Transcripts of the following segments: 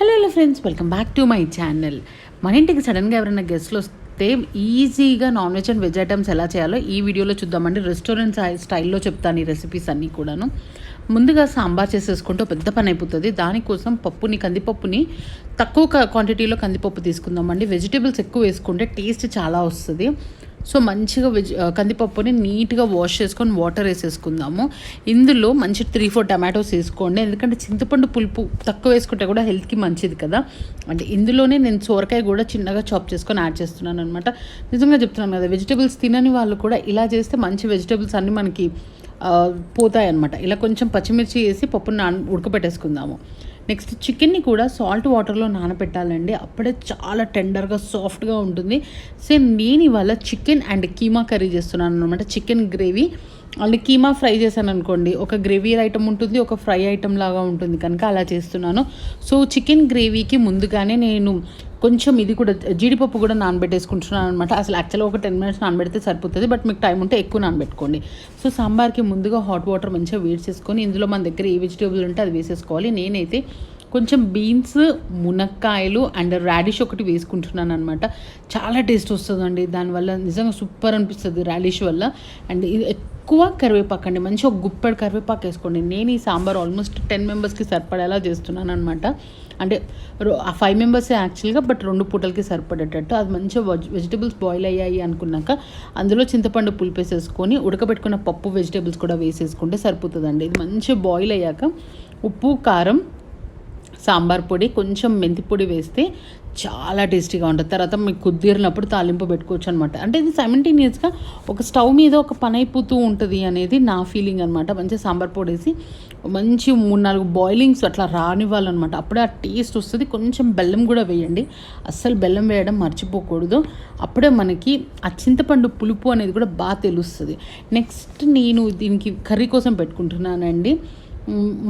Hello hello friends welcome back to my channel మన ఇంటికి సడన్గా ఎవరైనా గెస్ట్లు వస్తే ఈజీగా non veg and veg items ఎలా చేయాలో ఈ వీడియోలో చూద్దామండి. రెస్టారెంట్ స్టైల్లో చెప్తాను ఈ రెసిపీస్ అన్నీ కూడాను. ముందుగా సాంబార్ చేసేసుకుంటే పెద్ద పని అయిపోతుంది. దానికోసం పప్పుని కందిపప్పుని తక్కువ క్వాంటిటీలో కందిపప్పు తీసుకుందామండి. వెజిటేబుల్స్ ఎక్కువ వేసుకుంటే టేస్ట్ చాలా వస్తుంది. సో మంచిగా వెజ్ కందిపప్పుని నీట్గా వాష్ చేసుకొని వాటర్ వేసేసుకుందాము. ఇందులో మంచి త్రీ ఫోర్ టమాటోస్ వేసుకోండి. ఎందుకంటే చింతపండు పులుపు తక్కువ వేసుకుంటే కూడా హెల్త్కి మంచిది కదా. అంటే ఇందులోనే నేను సోరకాయ కూడా చిన్నగా చాప్ చేసుకొని యాడ్ చేస్తున్నాను అనమాట నిజంగా చెప్తున్నాను కదా వెజిటేబుల్స్ తినని వాళ్ళు కూడా ఇలా చేస్తే మంచి వెజిటేబుల్స్ అన్నీ మనకి పోతాయి అనమాట ఇలా కొంచెం పచ్చిమిర్చి వేసి పప్పుని నాన ఉడకబెట్టేసుకుందాము. నెక్స్ట్ చికెన్ని కూడా సాల్ట్ వాటర్లో నానబెట్టాలండి అప్పుడే చాలా టెండర్గా సాఫ్ట్గా ఉంటుంది. సేమ్ నేను ఇవాళ చికెన్ అండ్ కీమా కర్రీ చేస్తున్నాను అనమాట chicken gravy and keema fry చేశాను అనుకోండి. ఒక గ్రేవీ ఐటమ్ ఉంటుంది ఒక ఫ్రై ఐటమ్ లాగా ఉంటుంది కనుక అలా చేస్తున్నాను. సో చికెన్ గ్రేవీకి ముందుగానే నేను కొంచెం ఇది కూడా జీడిపప్పు కూడా నానబెట్టేసుకుంటున్నాను అనమాట అసలు యాక్చువల్గా ఒక టెన్ మినిట్స్ నానబెడితే సరిపోతుంది బట్ మీకు టైం ఉంటే ఎక్కువ నానబెట్టుకోండి. సో సాంబార్కి ముందుగా హాట్ వాటర్ మంచిగా వేడి చేసుకొని ఇందులో మన దగ్గర ఏ వెజిటేబుల్ ఉంటే అది వేసేసుకోవాలి. నేనైతే కొంచెం బీన్స్ మునక్కాయలు అండ్ రాడిష్ ఒకటి వేసుకుంటున్నాను అనమాట చాలా టేస్ట్ వస్తుందండి. దానివల్ల నిజంగా సూపర్ అనిపిస్తుంది రాడిష్ వల్ల. అండ్ ఇది ఎక్కువ కరివేపాకు అండి. మంచిగా ఒక గుప్పెడు కరివేపాకు వేసుకోండి. నేను ఈ సాంబార్ ఆల్మోస్ట్ టెన్ మెంబర్స్కి సరిపడేలా చేస్తున్నాను అనమాట అంటే ఆ ఫైవ్ మెంబర్సే యాక్చువల్గా బట్ రెండు పూటలకి సరిపడేటట్టు. అది మంచిగా వెజిటేబుల్స్ బాయిల్ అయ్యాయి అనుకున్నాక అందులో చింతపండు పులిపేసేసుకొని ఉడకబెట్టుకున్న పప్పు వెజిటేబుల్స్ కూడా వేసేసుకుంటే సరిపోతుందండి. ఇది మంచిగా బాయిల్ అయ్యాక ఉప్పు కారం సాంబార్ పొడి కొంచెం మెంతి పొడి వేస్తే చాలా టేస్టీగా ఉంటుంది. తర్వాత మీకు కుదిరినప్పుడు తాలింపు పెట్టుకోవచ్చు అనమాట అంటే ఇది సైమంటేనియస్గా ఒక స్టవ్ మీద ఒక పని అయిపోతూ ఉంటుంది అనేది నా ఫీలింగ్ అనమాట మంచిగా సాంబార్ పొడి వేసి మంచి మూడు నాలుగు బాయిలింగ్స్ అట్లా రానివ్వాలన్నమాట. అప్పుడే ఆ టేస్ట్ వస్తుంది. కొంచెం బెల్లం కూడా వేయండి. అస్సలు బెల్లం వేయడం మర్చిపోకూడదు. అప్పుడే మనకి ఆ చింతపండు పులుపు అనేది కూడా బాగా తెలుస్తుంది. నెక్స్ట్ నేను దీనికి కర్రీ కోసం పెట్టుకుంటున్నానండి.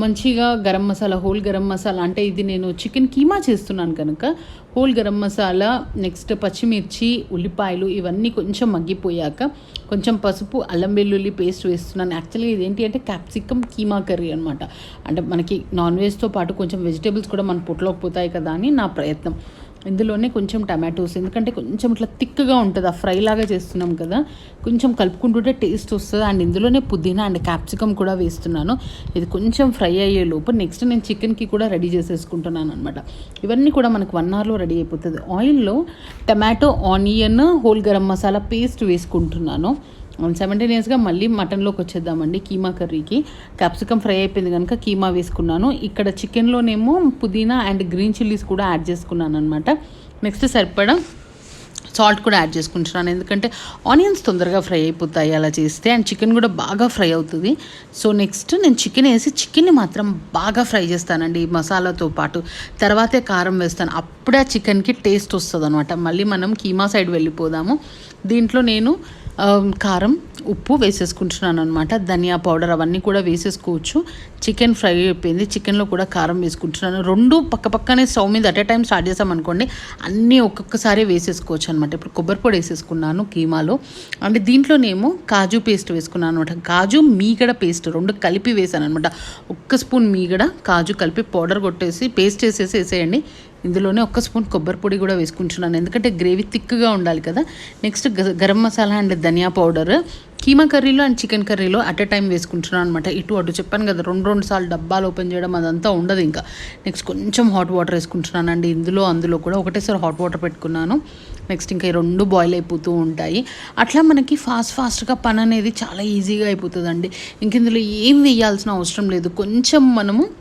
మంచిగా గరం మసాలా హోల్ గరం మసాలా అంటే ఇది నేను చికెన్ కీమా చేస్తున్నాను కనుక హోల్ గరం మసాలా నెక్స్ట్ పచ్చిమిర్చి ఉల్లిపాయలు ఇవన్నీ కొంచెం మగ్గిపోయాక కొంచెం పసుపు అల్లం వెల్లుల్లి పేస్ట్ వేస్తున్నాను. యాక్చువల్గా ఇదేంటి అంటే క్యాప్సికమ్ కీమా కర్రీ అనమాట అంటే మనకి నాన్ వెజ్తో పాటు కొంచెం వెజిటేబుల్స్ కూడా మన పొట్లోకి పోతాయి కదా అని నా ప్రయత్నం. ఇందులోనే కొంచెం టమాటోస్ ఎందుకంటే కొంచెం ఇట్లా థిక్గా ఉంటుంది. ఆ ఫ్రై లాగా చేస్తున్నాం కదా కొంచెం కలుపుకుంటుంటే టేస్ట్ వస్తుంది. అండ్ ఇందులోనే పుదీనా అండ్ క్యాప్సికమ్ కూడా వేస్తున్నాను. ఇది కొంచెం ఫ్రై అయ్యే లోపు నెక్స్ట్ నేను చికెన్కి కూడా రెడీ చేసేసుకుంటున్నాను అనమాట ఇవన్నీ కూడా మనకు వన్ అవర్లో రెడీ అయిపోతుంది. ఆయిల్లో tomato onion whole garam masala paste వేసుకుంటున్నాను. సెవెంటీన్ మళ్ళీ మటన్లోకి వచ్చేద్దామండి కీమా కర్రీకి. క్యాప్సికమ్ ఫ్రై అయిపోయింది కనుక కీమా వేసుకున్నాను. ఇక్కడ చికెన్లోనేమో పుదీనా అండ్ గ్రీన్ చిల్లీస్ కూడా యాడ్ చేసుకున్నాను అనమాట నెక్స్ట్ సరిపడా సాల్ట్ కూడా యాడ్ చేసుకుంటున్నాను. ఎందుకంటే ఆనియన్స్ తొందరగా ఫ్రై అయిపోతాయి అలా చేస్తే అండ్ చికెన్ కూడా బాగా ఫ్రై అవుతుంది. సో నెక్స్ట్ నేను చికెన్ వేసి చికెన్ని మాత్రం బాగా ఫ్రై చేస్తానండి మసాలాతో పాటు. తర్వాతే కారం వేస్తాను. అప్పుడే ఆ చికెన్కి టేస్ట్ వస్తుంది అనమాట మళ్ళీ మనం కీమా సైడ్ వెళ్ళిపోదాము. దీంట్లో నేను కారం ఉప్పు వేసేసుకుంటున్నాను అనమాట ధనియా పౌడర్ అవన్నీ కూడా వేసేసుకోవచ్చు. చికెన్ ఫ్రై అయిపోయింది. చికెన్లో కూడా కారం వేసుకుంటున్నాను. రెండు పక్క పక్కనే స్టవ్ మీద అట్ ఏ టైం స్టార్ట్ చేసామనుకోండి అన్నీ ఒక్కొక్కసారి వేసేసుకోవచ్చు అనమాట ఇప్పుడు కొబ్బరి పొడి వేసేసుకున్నాను కీమాలో. అంటే దీంట్లోనేమో కాజు పేస్ట్ వేసుకున్నాను అనమాట కాజు మీగడ పేస్ట్ రెండు కలిపి వేసాను అనమాట ఒక్క స్పూన్ మీగడ కాజు కలిపి పౌడర్ కొట్టేసి పేస్ట్ వేసేసి వేసేయండి. ఇందులోనే ఒక్క స్పూన్ కొబ్బరి పొడి కూడా వేసుకుంటున్నాను. ఎందుకంటే గ్రేవీ థిక్గా ఉండాలి కదా. నెక్స్ట్ గరం మసాలా అండ్ ధనియా పౌడర్. కీమా కర్రీలో అండ్ చికెన్ కర్రీలో అట్ ఎ టైం వేసుకుంటున్నాను అనమాట ఇటు అటు చెప్పాను కదా రెండు రెండు సార్లు డబ్బాలు ఓపెన్ చేయడం అదంతా ఉండదు ఇంకా. నెక్స్ట్ కొంచెం హాట్ వాటర్ వేసుకుంటున్నాను అండి ఇందులో అందులో కూడా ఒకటేసారి హాట్ వాటర్ పెట్టుకున్నాను. నెక్స్ట్ ఇంకా ఈ రెండు బాయిల్ అయిపోతూ ఉంటాయి. అట్లా మనకి ఫాస్ట్ ఫాస్ట్గా పని అనేది చాలా ఈజీగా అయిపోతుందండి. ఇంక ఇందులో ఏం వేయాల్సిన అవసరం లేదు. కొంచెం మనము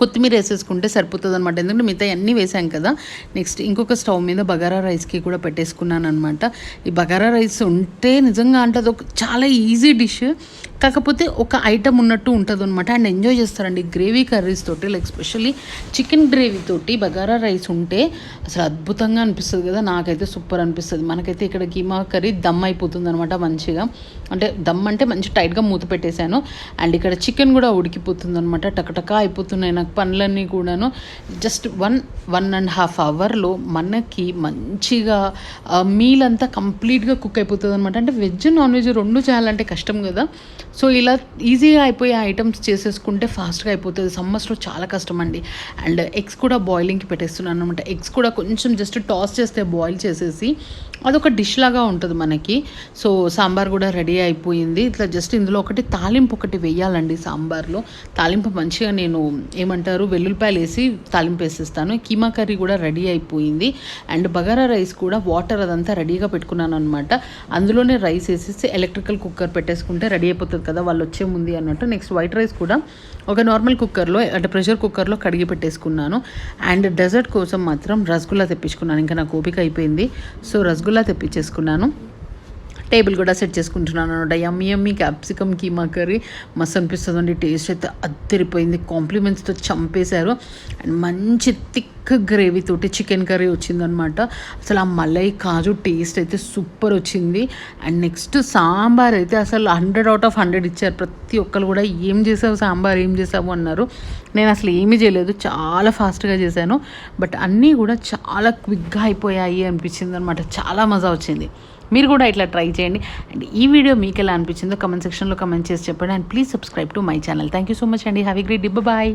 కొత్తిమీర వేసేసుకుంటే సరిపోతుంది అనమాట ఎందుకంటే మిగతా అన్నీ వేసాం కదా. నెక్స్ట్ ఇంకొక స్టవ్ మీద బగారా రైస్కి కూడా పెట్టేసుకున్నాను అనమాట ఈ బగారా రైస్ ఉంటే నిజంగా అంటే అది ఒక చాలా ఈజీ డిష్. కాకపోతే ఒక ఐటమ్ ఉన్నట్టు ఉంటుంది అనమాట అండ్ ఎంజాయ్ చేస్తారండి గ్రేవీ కర్రీస్ తోటి లైక్ స్పెషల్లీ చికెన్ గ్రేవీ తోటి బగారా రైస్ ఉంటే అసలు అద్భుతంగా అనిపిస్తుంది కదా. నాకైతే సూపర్ అనిపిస్తుంది. మనకైతే ఇక్కడ కీమా కర్రీ దమ్ అయిపోతుంది అనమాట మంచిగా. అంటే దమ్ అంటే మంచి టైట్గా మూత పెట్టేశాను. అండ్ ఇక్కడ చికెన్ కూడా ఉడికిపోతుంది అనమాట టకటకా అయిపోతున్నాయి నాకు పనులన్నీ కూడాను. Just one one and half అవర్లో మనకి మంచిగా మీల్ అంతా కంప్లీట్గా కుక్ అయిపోతుంది అనమాట అంటే వెజ్ నాన్ వెజ్ రెండు చేయాలంటే కష్టం కదా. సో ఇలా ఈజీగా అయిపోయే ఐటమ్స్ చేసేసుకుంటే ఫాస్ట్గా అయిపోతుంది. సమ్మర్స్లో చాలా కష్టం అండి అండ్ ఎగ్స్ కూడా బాయిలింగ్కి పెట్టేస్తున్నాను అనమాట ఎగ్స్ కూడా కొంచెం జస్ట్ టాస్ చేస్తే బాయిల్ చేసేసి అదొక డిష్ లాగా ఉంటుంది మనకి. సో సాంబార్ కూడా రెడీ అయిపోయింది. ఇట్లా జస్ట్ ఇందులో ఒకటి తాలింపు ఒకటి వేయాలండి సాంబార్లో. తాలింపు మంచిగా నేను ఏమంటారు? వెల్లుల్లిపాయలు వేసి తాలింపు వేసేస్తాను. కీమా కర్రీ కూడా రెడీ అయిపోయింది. అండ్ బగారా రైస్ కూడా వాటర్ అదంతా రెడీగా పెట్టుకున్నాను అనమాట అందులోనే రైస్ వేసేసి ఎలక్ట్రికల్ కుక్కర్ పెట్టేసుకుంటే రెడీ అయిపోతుంది. కదా వాళ్ళు వచ్చే ముందు అన్నట్టు నెక్స్ట్ వైట్ రైస్ కూడా ఒక నార్మల్ కుక్కర్లో అంటే ప్రెషర్ కుక్కర్లో కడిగి పెట్టేసుకున్నాను. అండ్ డెజర్ట్ కోసం మాత్రం రసగుల్లా తెప్పించుకున్నాను. ఇంకా నాకు ఓపిక అయిపోయింది. సో రసగుల్లా తెప్పించేసుకున్నాను. టేబుల్ కూడా సెట్ చేసుకుంటున్నాను అనమాట. Yummy yummy capsicum keema curry. మస్తు అనిపిస్తుందండి. టేస్ట్ అయితే అద్దరిపోయింది. కాంప్లిమెంట్స్తో చంపేశారు. అండ్ మంచి థిక్ గ్రేవీ తోటి చికెన్ కర్రీ వచ్చిందనమాట. అసలు ఆ మలై కాజు టేస్ట్ అయితే సూపర్ వచ్చింది. అండ్ నెక్స్ట్ సాంబార్ అయితే అసలు హండ్రెడ్ అవుట్ ఆఫ్ హండ్రెడ్ ఇచ్చారు. ప్రతి ఒక్కరు కూడా ఏం చేసావు సాంబార్ ఏం చేసావు అన్నారు. నేను అసలు ఏమీ చేయలేదు. చాలా ఫాస్ట్గా చేశాను. బట్ అన్నీ కూడా చాలా క్విక్గా అయిపోయాయి అనిపించింది అనమాట చాలా మజా వచ్చింది. మీరు కూడా ఇట్లా ట్రై చేయండి. అండ్ ఈ వీడియో మీకు ఎలా అనిపించిందో కమెంట్ సెక్షన్లో కమెంట్ చేసి చెప్పండి. And please subscribe to my channel. Thank you so much అండి. Have a great day bye